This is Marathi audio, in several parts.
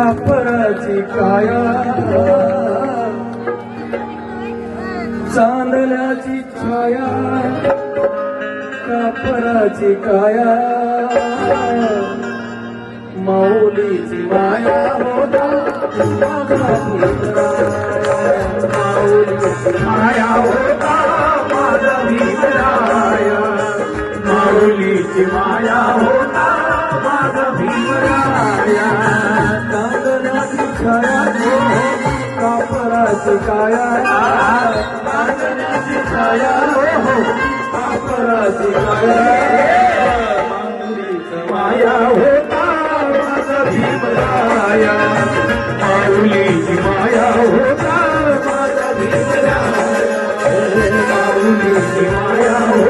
कापराची काया चांदल्याची छाया कापराची काया माऊलीची माया होता माऊलीची माया होता माझा भीमराया माऊलीची माया होता छाया कापराची काया चांदण्याची छाया हो, कापराची काया माया होता माझा भीमराया माऊलीची माया होता माझा भीमराया माऊलीची माया होता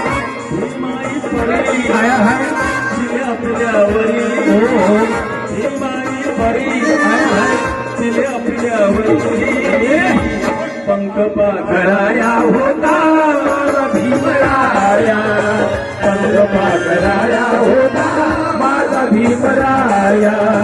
पंख पाखराया होता भीमराया. पंख पाखराया होता माझा भीमराया.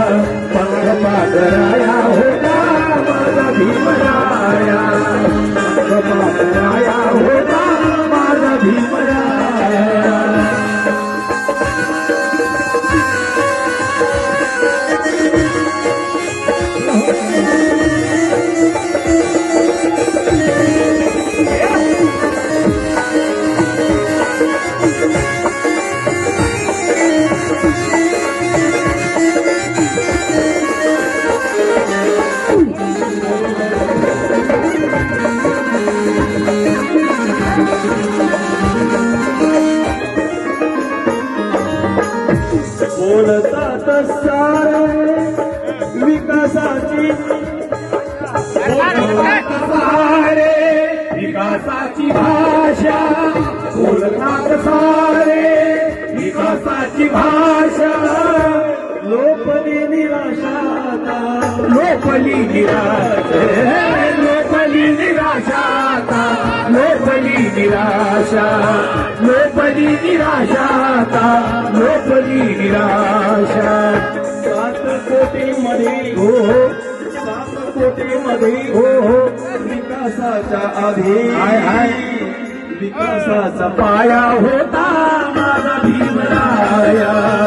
बोलतात सारे विकासाची बोलतात सारे विकासाची भाषा बोलतात सारे विकासाची भाषा लोपली निराशा. लोपली निराशा लोपली निराशा. लोपली निराशा लोपली निराशा आता. लोपली निराशा सात कोटी मध्ये हो हो. सात कोटी मध्ये हो हो विकासाच्या आधी हाय हाय विकासाचा पाया होता माझा भीमराया